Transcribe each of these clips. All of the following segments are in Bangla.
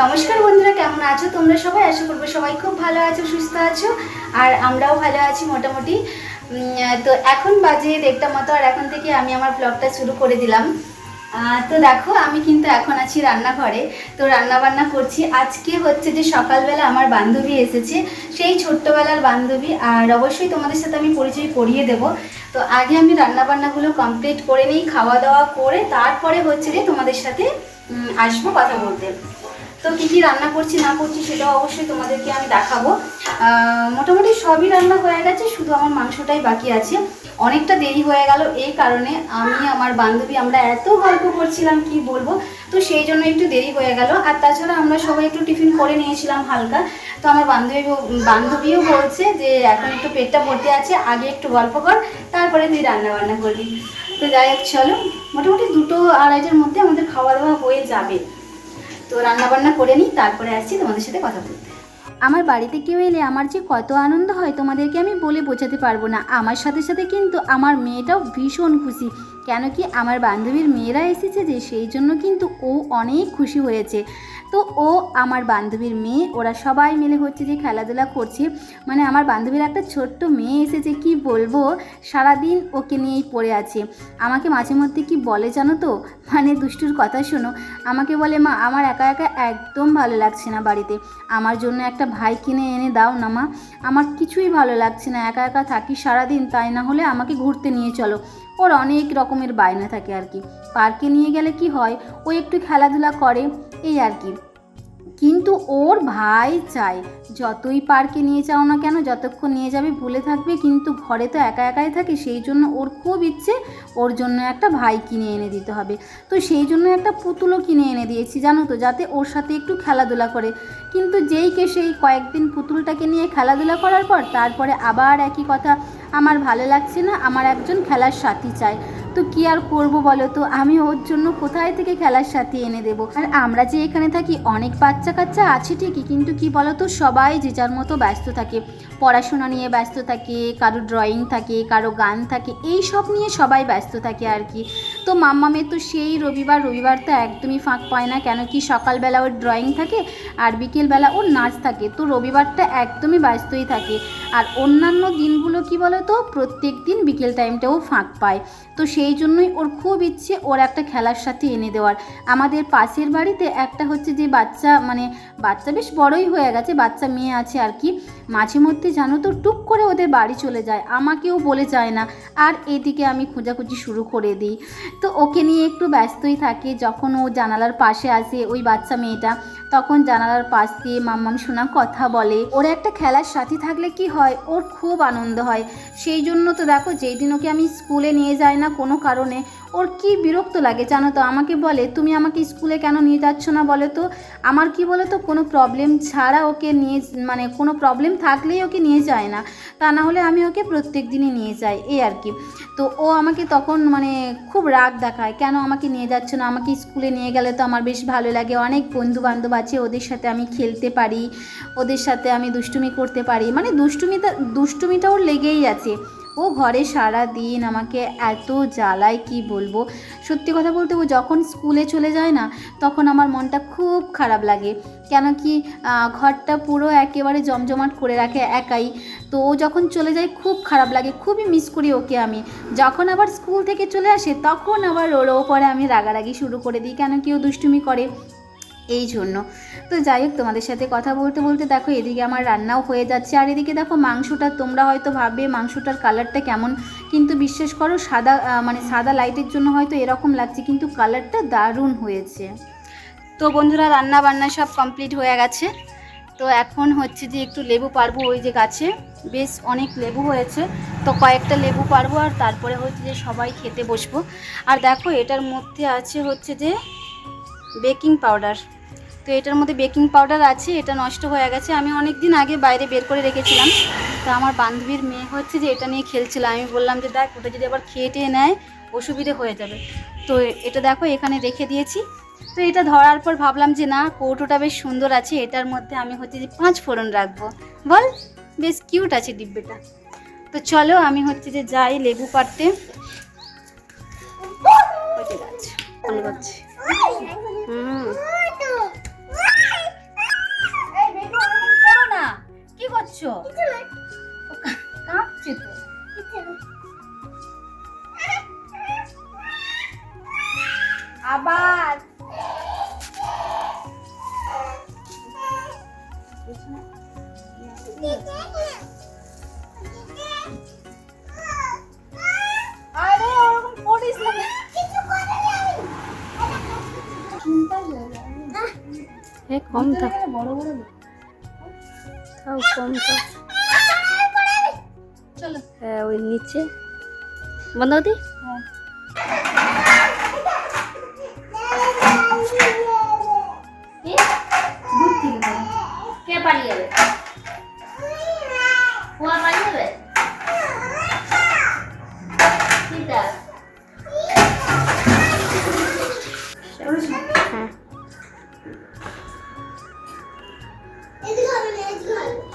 নমস্কার বন্ধুরা, কেমন আছো? তোমরা সবাই আশা করব সবাই খুব ভালো আছো, সুস্থ আছো, আর আমরাও ভালো আছি মোটামুটি। তো এখন বাজে দেড়টা মতো, আর এখন থেকে আমি আমার ব্লগটা শুরু করে দিলাম। তো দেখো, আমি কিন্তু এখন আছি রান্নাঘরে। তো রান্না বান্না করছি। আজকে হচ্ছে যে সকালবেলা আমার বান্ধবী এসেছে, সেই ছোট্টবেলার বান্ধবী, আর অবশ্যই তোমাদের সাথে আমি পরিচয় করিয়ে দেব। তো আগে আমি রান্না বান্নাগুলো কমপ্লিট করে নিই, খাওয়া দাওয়া করে তারপরে হচ্ছে যে তোমাদের সাথে আসব কথা বলতে। তো কী কী রান্না করছি, না করছি সেটাও অবশ্যই তোমাদেরকে আমি দেখাবো। মোটামুটি সবই রান্না হয়ে গেছে, শুধু আমার মাংসটাই বাকি আছে। অনেকটা দেরি হয়ে গেল, এই কারণে আমি, আমার বান্ধবী, আমরা এত গল্প করছিলাম, কি বলব? তো সেই জন্য একটু দেরি হয়ে গেল। আর তাছাড়া আমরা সবাই একটু টিফিন করে নিয়েছিলাম হালকা। তো আমার বান্ধবী, বান্ধবীও বলছে যে, এখন একটু পেটটা ভর্তি আছে, আগে একটু গল্প কর, তারপরে তুই রান্না বান্না করবি। তো যাই হোক, চলো। মোটামুটি দুটো আড়াইটার মধ্যে আমাদের খাওয়া দাওয়া হয়ে যাবে। তো রান্না বান্না করে নিই, তারপরে আসছি তোমাদের সাথে কথা বলতে। আমার বাড়িতে কেউ এলে আমার যে কত আনন্দ হয় তোমাদেরকে আমি বলে বোঝাতে পারব না। আমার সাথে সাথে কিন্তু আমার মেয়েটাও ভীষণ খুশি। কেন কি আমার বান্ধবীর মেয়েরা এসেছে যে সেই জন্য কিন্তু ও অনেক খুশি হয়েছে। তো ও আমার বান্ধবীর মেয়ে, ওরা সবাই মিলে হচ্ছে যে খেলাধুলা করছে। মানে আমার বান্ধবীর একটা ছোট্ট মেয়ে এসেছে, কি বলব? সারাদিন ওকে নিয়েই পড়ে আছে। আমাকে মাঝে মধ্যে কি বলে জানো তো? মানে দুষ্টুর কথা শোনো। আমাকে বলে, মা, আমার একা একা একদম ভালো লাগছে না বাড়িতে। আমার জন্য একটা ভাই কিনে এনে দাও না, মা। আমার কিছুই ভালো লাগছে না। একা একা থাকি সারাদিন, তাই না হলে আমাকে ঘুরতে নিয়ে চলো। ওর অনেক রকমের বায়না থাকে আর কি। পার্কে নিয়ে গেলে কি হয়, ও একটু খেলাধুলা করে, এই আর কি। কিন্তু ওর ভাই চায় যতই পার্কে নিয়ে যাও না কেন, যতক্ষণ নিয়ে যাবে ভুলে থাকবে, কিন্তু ঘরে তো একা একাই থাকে, সেই জন্য ওর খুব ইচ্ছে ওর জন্য একটা ভাই কিনে এনে দিতে হবে। তো সেই জন্য একটা পুতুলও কিনে এনে দিয়েছি, জানো তো, যাতে ওর সাথে একটু খেলাধুলা করে। কিন্তু যেই কে সেই কয়েকদিন পুতুলটাকে নিয়ে খেলাধুলা করার পর, তারপরে আবার একই কথা, আমার ভালো লাগছে না, আমার একজন খেলার সাথী চাই। তো কি আর করব বলো তো? আমি ওর জন্য কোথায় থেকে খেলার সাথে এনে দেবো? আর আমরা যে এখানে থাকি, অনেক বাচ্চা কাচ্চা আছে ঠিকই, কিন্তু কি বলো তো সবাই যে যার মতো ব্যস্ত থাকে। পড়াশোনা নিয়ে ব্যস্ত থাকে, কারও ড্রয়িং থাকে, কারও গান থাকে, এই সব নিয়ে সবাই ব্যস্ত থাকে আর কি। তো মাম্মামের তো সেই রবিবার রবিবার তো একদমই ফাঁক পায় না, কেন কি সকালবেলা ওর ড্রয়িং থাকে আর বিকেলবেলা ওর নাচ থাকে। তো রবিবারটা একদমই ব্যস্তই থাকে। আর অন্যান্য দিনগুলো কি বলো তো প্রত্যেক দিন বিকেল টাইমটাও ফাঁক পায়। তো সেই জন্যই ওর খুব ইচ্ছে ওর একটা খেলার সাথে এনে দেওয়ার। আমাদের পাশের বাড়িতে একটা হচ্ছে যে বাচ্চা মানে বাচ্চা বেশ বড়ই হয়ে গেছে, বাচ্চা মেয়ে আছে আর কি। মাঝে মধ্যে জানো তো, টুক করে ওদের বাড়ি চলে যায়, আমাকেও বলে যায় না। আর এদিকে আমি খোঁজাখুঁজি শুরু করে দিই। তো ওকে নিয়ে একটু ব্যস্তই থাকে, যখন ও জানালার পাশে আসে, ওই বাচ্চা মেয়েটা। তখন জানালার পাশ দিয়ে মাম্মাম শোনা কথা বলে, ওর একটা খেলার সাথী থাকলে কি হয়? ওর খুব আনন্দ হয়। সেই জন্য তো দেখো, যেই দিন ওকে আমি স্কুলে নিয়ে যাই না কোনো কারণে ওর কি বিরক্ত লাগে জানো তো? আমাকে বলে, তুমি আমাকে স্কুলে কেন নিয়ে যাচ্ছ না বলো তো? আমার কি বলো তো, কোনো প্রবলেম ছাড়া ওকে নিয়ে মানে কোনো প্রবলেম থাকলেই ওকে নিয়ে যায় না। তা না হলে আমি ওকে প্রত্যেক দিনই নিয়ে যাই। এই আর কি। তো ও আমাকে তখন মানে খুব রাগ দেখায়, কেন আমাকে নিয়ে যাচ্ছ না? আমাকে স্কুলে নিয়ে গেলে তো আমার বেশ ভালো লাগে। অনেক বন্ধু বান্ধব আছে, ওদের সাথে আমি খেলতে পারি, ওদের সাথে আমি দুষ্টুমি করতে পারি। মানে দুষ্টুমিটা দুষ্টুমিটা ওর লেগেই আছে। ও ঘরে সারা দিন আমাকে এত জ্বালায়, কি বলব? সত্যি কথা বলতে ও যখন স্কুলে চলে যায় না, তখন আমার মনটা খুব খারাপ লাগে। কেন কি ঘরটা পুরো একেবারে জমজমাট করে রাখে একাই। তো ও যখন চলে যায়, খুব খারাপ লাগে, খুবই মিস করি ওকে আমি। যখন আবার স্কুল থেকে চলে আসে, তখন আবার ওর ওপরে আমি রাগারাগি শুরু করে দিই। কেন কি ও দুষ্টুমি করে। এই জন্য। তো যাই হোক, তোমাদের সাথে কথা বলতে বলতে দেখো, এদিকে আমার রান্নাও হয়ে যাচ্ছে। আর এদিকে দেখো, মাংসটা তোমরা হয়তো ভাববে, মাংসটার কালারটা কেমন? কিন্তু বিশ্বাস করো, সাদা মানে সাদা লাইটের জন্য হয়তো এরকম লাগছে, কিন্তু কালারটা দারুণ হয়েছে। তো বন্ধুরা রান্না বান্না সব কমপ্লিট হয়ে গেছে। তো এখন হচ্ছে যে একটু লেবু পারব ওই যে গাছে। বেশ অনেক লেবু হয়েছে। তো কয়েকটা লেবু পারব আর তারপরে হচ্ছে যে সবাই খেতে বসবো। আর দেখো, এটার মধ্যে আছে হচ্ছে যে বেকিং পাউডার। তো এটার মধ্যে বেকিং পাউডার আছে, এটা নষ্ট হয়ে গেছে। আমি অনেক দিন আগে বাইরে বের করে রেখেছিলাম। তো আমার বান্ধবীর মেয়ে হচ্ছে যে এটা নিয়ে খেলছিল। আমি বললাম যে, দেখ, ওটা যদি আবার খেয়ে টেয়ে নেয়, অসুবিধে হয়ে যাবে। তো এটা দেখো, এখানে রেখে দিয়েছি। তো এটা ধরার পর ভাবলাম যে, না, কৌটোটা বেশ সুন্দর আছে। এটার মধ্যে আমি হচ্ছে যে পাঁচ ফোড়ন রাখব। বল, বেশ কিউট আছে ডিব্বেটা। তো চলো, আমি হচ্ছে যে যাই লেবু পাড়তে। গাছ। হুম এ কম তো বড় বড় তাও কম তো হ্যাঁ ওই নিচে। বন্ধ দি। কে পালিয়ে যাবে কুয়া পালিয়ে যাবে ఎందుకు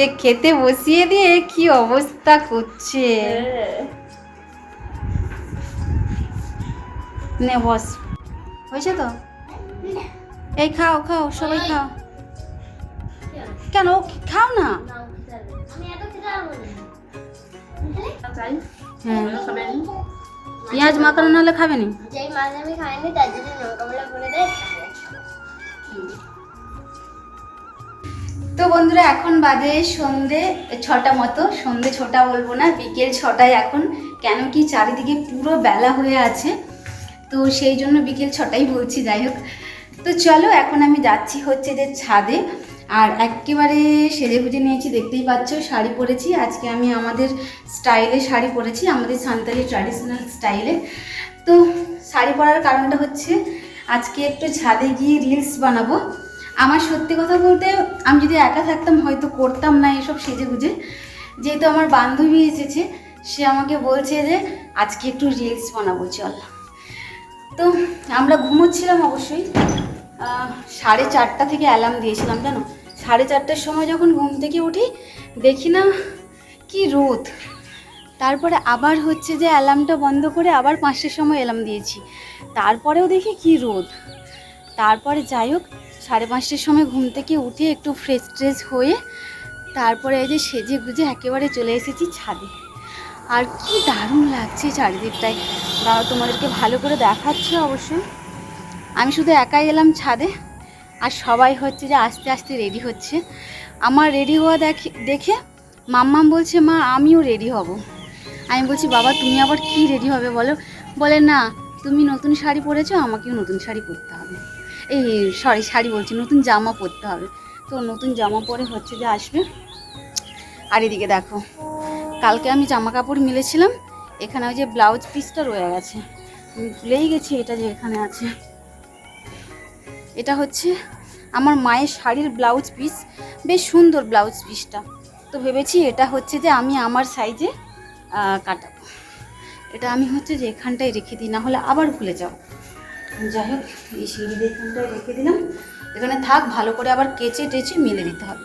যে খেতে বসিয়ে দিয়ে কি অবস্থা করছে? নে বস। হয়েছে তো? এই খাও খাও সবাই খাও। কেন খাও না? হ্যাঁ। পেঁয়াজ মাখানো নাহলে খাবে নি? তো বন্ধুরা, এখন বাজে সন্ধে ছটা মতো। সন্ধে ছটা বলব না, বিকেল ছটায় এখন। কেন কি চারিদিকে পুরো বেলা হয়ে আছে। তো সেই জন্য বিকেল ছটাই বলছি, যাই হোক। তো চলো, এখন আমি যাচ্ছি হচ্ছে যে ছাদে। আর একেবারে সেজে গুজে নিয়েছি, দেখতেই পাচ্ছ, শাড়ি পরেছি। আজকে আমি আমাদের স্টাইলে শাড়ি পরেছি, আমাদের সান্তালি ট্র্যাডিশনাল স্টাইলে। তো শাড়ি পরার কারণটা হচ্ছে, আজকে একটু ছাদে গিয়ে রিলস বানাবো। আমার সত্যি কথা বলতে, আমি যদি একা থাকতাম, হয়তো করতাম না এসব সেজে গুজে। যেহেতু আমার বান্ধবী এসেছে, সে আমাকে বলছে যে, আজকে একটু রিলস বানাবো, চল। তো আমরা ঘুমোচ্ছিলাম অবশ্যই। সাড়ে চারটা থেকে অ্যালার্ম দিয়েছিলাম, জানো? সাড়ে চারটার সময় যখন ঘুম থেকে উঠি, দেখি না কি রোদ। তারপরে আবার হচ্ছে যে অ্যালার্মটা বন্ধ করে আবার পাঁচটার সময় অ্যালার্ম দিয়েছি। তারপরেও দেখি কি রোদ। তারপরে যাই হোক সাড়ে পাঁচটার সময় ঘুম থেকে উঠে একটু ফ্রেশ ট্রেশ হয়ে তারপরে এই যে সেজে গুজে একেবারে চলে এসেছি ছাদে। আর কি দারুণ লাগছে চারিদিকটায়। দাঁড়াও তোমাদেরকে ভালো করে দেখাচ্ছে অবশ্যই আমি শুধু একাই এলাম ছাদে আর সবাই হচ্ছে যে আস্তে আস্তে রেডি হচ্ছে। আমার রেডি হওয়া দেখে দেখে মাম্মাম বলছে, মা, আমিও রেডি হব। আমি বলছি, বাবা, তুমি আবার কি রেডি হবে বলো? বলে, না, তুমি নতুন শাড়ি পরেছো, আমাকেও নতুন শাড়ি পরতে এই সরি শাড়ি বলছি, নতুন জামা পরতে হবে। তো নতুন জামা পরে হচ্ছে যে আসবে। আর এদিকে দেখো, কালকে আমি জামা কাপড় মিলেছিলাম, এখানে ওই যে ব্লাউজ পিসটা রয়ে গেছে। ভুলেই গেছি এটা যে এখানে আছে। এটা হচ্ছে আমার মায়ের শাড়ির ব্লাউজ পিস বেশ সুন্দর ব্লাউজ পিসটা তো ভেবেছি এটা হচ্ছে যে আমি আমার সাইজে কাটাবো। এটা আমি হচ্ছে যে এখানটায় রেখে দিই না হলে আবার ভুলে যাও যাই হোক, এই সিঁড়ির এখানটায় রেখে দিলাম। এখানে থাক, ভালো করে আবার কেচে টেচে মিলে দিতে হবে।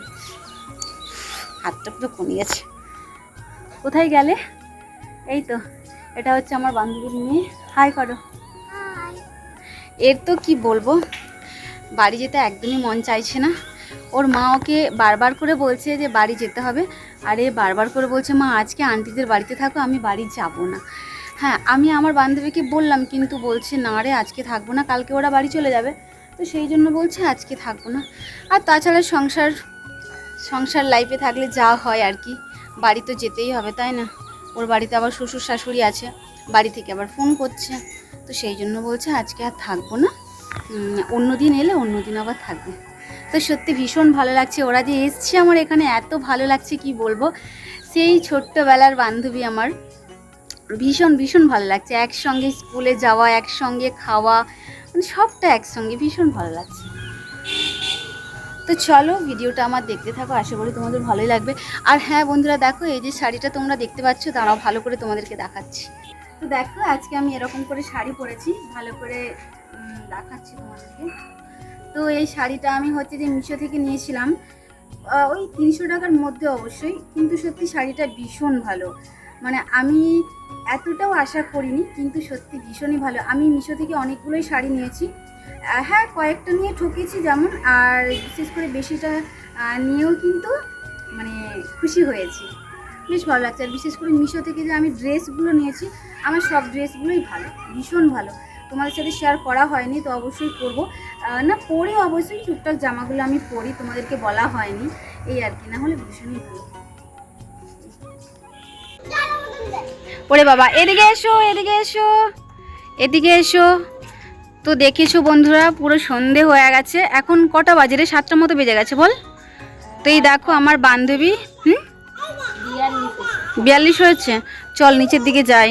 হাতটা পুরো কমে গেছে। কোথায় গেলে? এই তো, এটা হচ্ছে আমার বান্ধবীর মেয়ে। হাই করো। এর তো কি বলব? বাড়ি যেতে একদমই মন চাইছে না। ওর মা ওকে বারবার করে বলছে যে বাড়ি যেতে হবে। আর এ বারবার করে বলছে, মা, আজকে আন্টিদের বাড়িতে থাকো, আমি বাড়ি যাব না। হ্যাঁ আমি আমার বান্ধবীকে বললাম, কিন্তু বলছে, না রে, আজকে থাকব না, কালকে ওরা বাড়ি চলে যাবে। তো সেই জন্য বলছে, আজকে থাকব না। আর তাছাড়া সংসার সংসার লাইফে থাকলে যা হয় আর কি, বাড়ি তো যেতেই হবে, তাই না? ওর বাড়িতে আবার শ্বশুর শাশুড়ি আছে, বাড়ি থেকে আবার ফোন করছে। তো সেই জন্য বলছে, আজকে আর থাকব না। অন্য দিন এলে অন্য দিন আবার থাকবে। তো সত্যি ভীষণ ভালো লাগছে, ওরা যে এসছে আমার এখানে, এত ভালো লাগছে, কি বলব? সেই ছোট্টবেলার বান্ধবী আমার। ভীষণ ভীষণ ভালো লাগছে। একসঙ্গে স্কুলে যাওয়া, একসঙ্গে খাওয়া মানে সবটা একসঙ্গে ভীষণ ভালো লাগছে। তো চলো ভিডিওটা আমার দেখতে থাকো, আশা করি তোমাদের ভালোই লাগবে। আর হ্যাঁ বন্ধুরা, দেখো এই যে শাড়িটা তোমরা দেখতে পাচ্ছ, দাঁড়াও ভালো করে তোমাদেরকে দেখাচ্ছি। তো দেখো, আজকে আমি এরকম করে শাড়ি পরেছি, ভালো করে দেখাচ্ছি তোমাদেরকে। তো এই শাড়িটা আমি হচ্ছে যে মিশো থেকে নিয়েছিলাম। ওই তিনশো টাকার মধ্যে অবশ্যই, কিন্তু সত্যি শাড়িটা ভীষণ ভালো। মানে আমি এতটাও আশা করিনি, কিন্তু সত্যি ভীষণই ভালো। আমি মিশো থেকে অনেকগুলোই শাড়ি নিয়েছি। হ্যাঁ কয়েকটা নিয়ে ঠকেছি যেমন, আর বিশেষ করে বেশিটা নিয়েও কিন্তু মানে খুশি হয়েছি। বেশ ভালো লাগছে। আর বিশেষ করে মিশো থেকে যে আমি ড্রেসগুলো নিয়েছি, আমার সব ড্রেসগুলোই ভালো, ভীষণ ভালো। তোমাদের সাথে শেয়ার করা হয়নি তো অবশ্যই করব। না পরে অবশ্যই টুকটাক জামাগুলো আমি পরি তোমাদেরকে বলা হয়নি। এই আর কি না হলে ভীষণই ভালো। ওরে বাবা এদিকে এসো এদিকে এসো এদিকে এসো। তো দেখেছ বন্ধুরা পুরো সন্ধে হয়ে গেছে। এখন কটা বাজে রে? সাতটার মতো বেজে গেছে বল। তো এই দেখো আমার বান্ধবী হুম? বিয়াল্লিশ হয়েছে। চল নিচের দিকে যাই।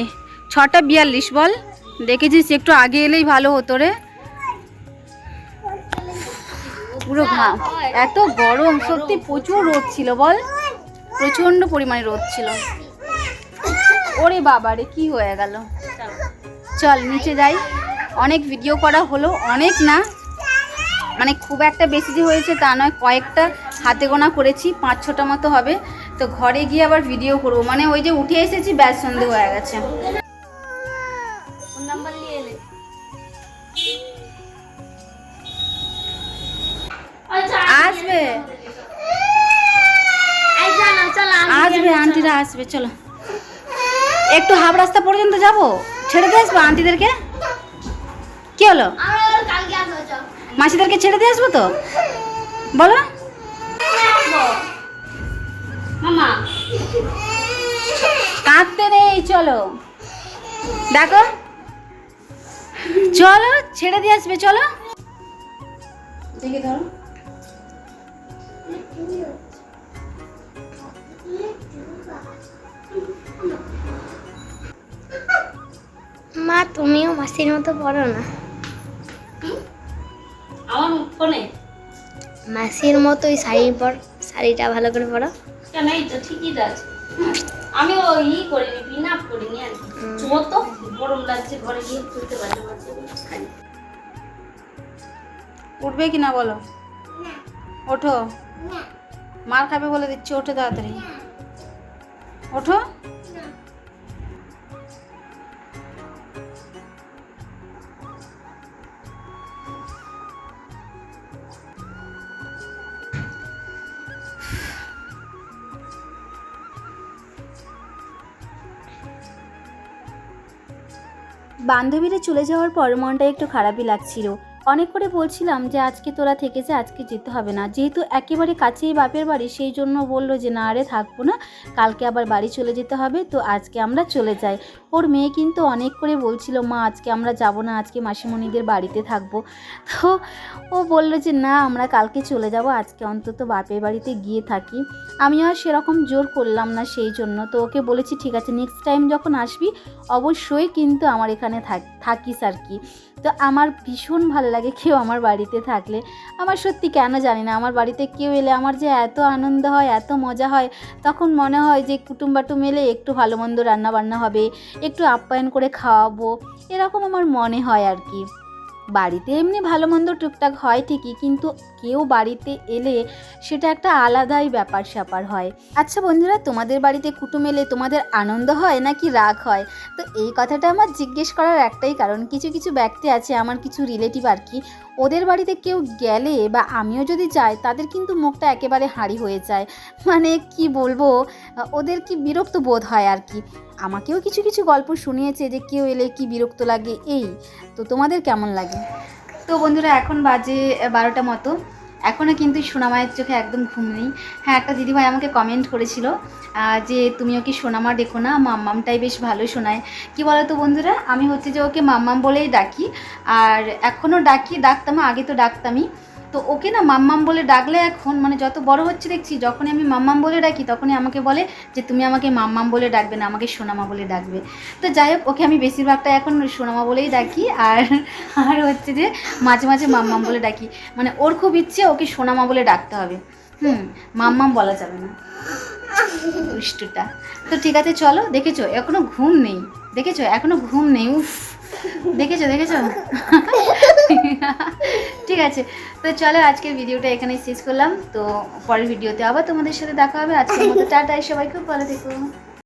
ছটা বিয়াল্লিশ বল। দেখেছিস, একটু আগে এলেই ভালো হতো রে। পুরো ঘাম এত গরম, সত্যি প্রচুর রোদ ছিল বল। প্রচণ্ড পরিমাণে রোদ ছিল। ওরে বাবা রে, কি হয়ে গেল? চল, নিচে যাই। অনেক ভিডিও করা হলো, অনেক না। মানে খুব একটা বেশি যে হয়েছে তা নয়, কয়েকটা হাতে গোনা করেছি, পাঁচ ছটা মতো হবে। তো ঘরে গিয়ে আবার ভিডিও করব। মানে ওই যে উঠে এসেছি, ব্যাস, সন্ধে হয়ে গেছে। আসবে, চলো। একটু হাফ রাস্তা পর্যন্ত যাব? ছেড়ে দিয়ে আসব আন্টিদেরকে? কি হলো? মাসিদেরকে ছেড়ে দিয়ে আসব তো? বলো। কাঁদতে নেই, চলো। দেখো। চলো, ছেড়ে দিয়ে আসবে, চলো। দেখে ধরো। মা তুমিও মাসির মতো পড়ো না। আমার ফোনে? মাসির মতোই শাড়ি পর শাড়িটা ভালো করে পরো। কেন এই তো ঠিকই আছে। আমি ও ই করিনি পিন আপ করিনি আর চুমো তো গরম লাগছে ঘরে গিয়ে তুলতে উঠবে কি না বলো? ওঠো। মার খাবে বলে দিচ্ছি ওঠো তাড়াতাড়ি। ওঠো। বান্ধবীরা চলে যাওয়ার পর মনটা একটু খারাপই লাগছিল। অনেক করে বলছিলাম যে আজকে তোরা থেকে যা আজকে যেতে হবে না। যেহেতু একেবারে কাছেই বাপের বাড়ি, সেই জন্য বলল যে, না আরে থাকব না। কালকে আবার বাড়ি চলে যেতে হবে, তো আজকে আমরা চলে যাই। ওর মেয়ে কিন্তু অনেক করে বলছিল, মা, আজকে আমরা যাব না, আজকে মাসিমণিদের বাড়িতে থাকব। তো ও বলল যে, না, আমরা কালকে চলে যাব, আজকে অন্তত বাপের বাড়িতে গিয়ে থাকি। আমিও আর সেরকম জোর করলাম না সেই জন্য। তো ওকে বলেছি, ঠিক আছে নেক্সট টাইম যখন আসবি, অবশ্যই কিন্তু আমার এখানে থাক, থাকিস আর কি। তো আমার ভীষণ ভালো লাগে কেউ আমার বাড়িতে থাকলে। আমার সত্যি কেন জানি না, আমার বাড়িতে কেউ এলে আমার যে এত আনন্দ হয়, এত মজা হয়, তখন মনে হয় যে কুটুম বাটুম এলে একটু ভালো মন্দ রান্নাবান্না হবে, একটু আপ্যায়ন করে খাওয়াবো, এরকম আমার মনে হয় আর কি। বাড়িতে এমনি ভালো মন্দ টুকটাক হয় ঠিকই, কিন্তু কেউ বাড়িতে এলে সেটা একটা আলাদাই ব্যাপার স্যাপার হয়। আচ্ছা বন্ধুরা, তোমাদের বাড়িতে কুটুম এলে তোমাদের আনন্দ হয় নাকি রাগ হয়? তো এই কথাটা আমার জিজ্ঞেস করার একটাই কারণ, কিছু কিছু ব্যক্তি আছে, আমার কিছু রিলেটিভ আর কি, ওদের বাড়িতে কেউ গেলে বা আমিও যদি যাই, তাদের কিন্তু মুখটা একেবারে হাঁড়ি হয়ে যায়। মানে কি বলব, ওদের কি বিরক্ত বোধ হয় আর কি। আমাকেও কিছু কিছু গল্প শুনিয়েছে যে কেউ এলে কি বিরক্ত লাগে, এই। তো তোমাদের কেমন লাগে? তো বন্ধুরা, এখন বাজে বারোটা মতো। এখনও কিন্তু সোনামায়ের চোখে একদম ঘুম নেই। হ্যাঁ একটা দিদিভাই আমাকে কমেন্ট করেছিল যে তুমিও কি সোনামা ডেকো না, মাম্মামটাই বেশ ভালো শোনায় কি বলো তো বন্ধুরা, আমি হচ্ছে যে ওকে মাম্মাম বলেই ডাকি, আর এখনও ডাকি ডাকতাম আগে তো ডাকতামই। তো ওকে না মাম্মাম বলে ডাকলে এখন মানে যত বড় হচ্ছে দেখছি, যখনই আমি মাম্মাম বলে ডাকি, তখনই আমাকে বলে যে তুমি আমাকে মাম্মাম বলে ডাকবে না, আমাকে সোনামা বলে ডাকবে। তো যাই হোক, ওকে আমি বেশিরভাগটা এখন সোনামা বলেই ডাকি, আর আর হচ্ছে যে মাঝে মাঝে মাম্মাম বলে ডাকি। মানে ওর খুব ইচ্ছে, ওকে সোনামা বলে ডাকতে হবে। হুম, মাম্মাম বলা যাবে না। দুষ্টুটা। তো ঠিক আছে, চলো, দেখেছ, এখনও ঘুম নেই। দেখেছ, এখনও ঘুম নেই, উফ। দেখেছ দেখেছ? ঠিক আছে তো চলো আজকের ভিডিওটা এখানে শেষ করলাম। তো পরের ভিডিওতে আবার তোমাদের সাথে দেখা হবে। আজকের মতো টাটা সবাই খুব ভালো থেকো।